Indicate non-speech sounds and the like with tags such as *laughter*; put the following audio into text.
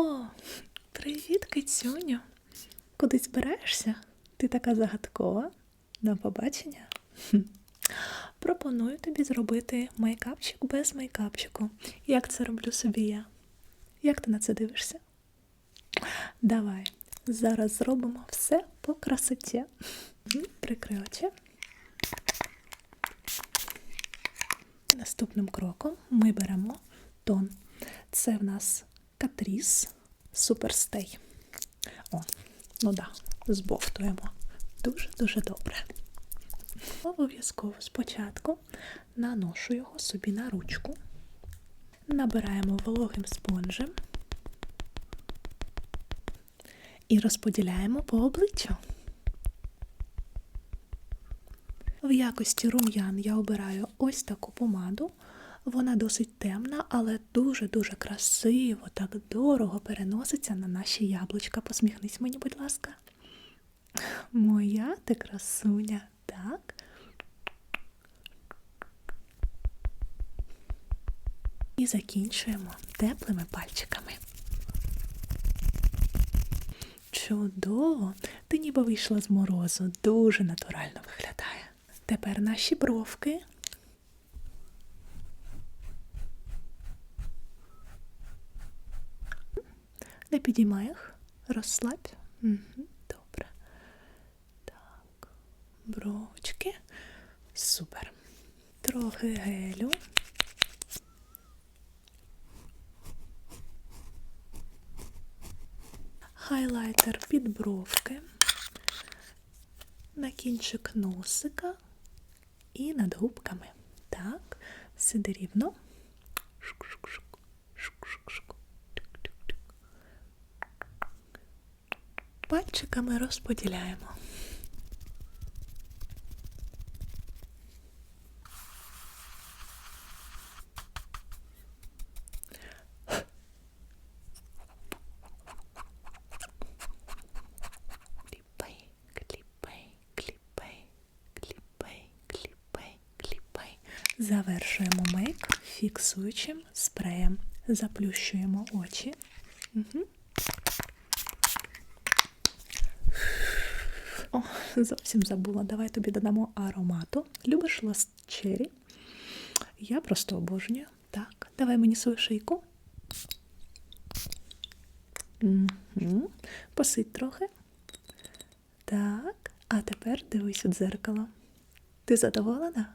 О, привіт, кицюню. Куди збираєшся? Ти така загадкова. На побачення. *laughs* Пропоную тобі зробити мейкапчик без мейкапчику. Як це роблю собі я? Як ти на це дивишся? Давай, зараз зробимо все по красоті. Мгм, очі. Наступним кроком ми беремо тон. Це в нас Катріс Суперстей. О, ну да, збовтуємо. Дуже-дуже добре. Обов'язково спочатку наношу його собі на ручку, набираємо вологим спонжем і розподіляємо по обличчю. В якості рум'ян я обираю ось таку помаду. Вона досить темна, але дуже-дуже красиво, так дорого переноситься на наші яблучка. Посміхнись мені, будь ласка. Моя ти красуня, так? І закінчуємо теплими пальчиками. Чудово! Ти ніби вийшла з морозу, дуже натурально виглядає. Тепер наші бровки. Не підіймай їх, розслабь. Добре. Так, бровочки. Супер. Трохи гелю. Хайлайтер під бровки, на кінчик носика і над губками. Так, сиди рівно. Шук-шук-шук, шук-шук-шук. Пальчиками розподіляємо. Кліпай, кліпай, кліпай, кліпай, кліпай, кліпай. Завершуємо мейк фіксуючим спреєм. Заплющуємо очі. Угу. О, зовсім забула. Давай тобі додамо аромату. Любиш ласт чері? Я просто обожнюю. Так, давай мені свою шийку. Угу. Посидь трохи. Так, а тепер дивись у дзеркало. Ти задоволена?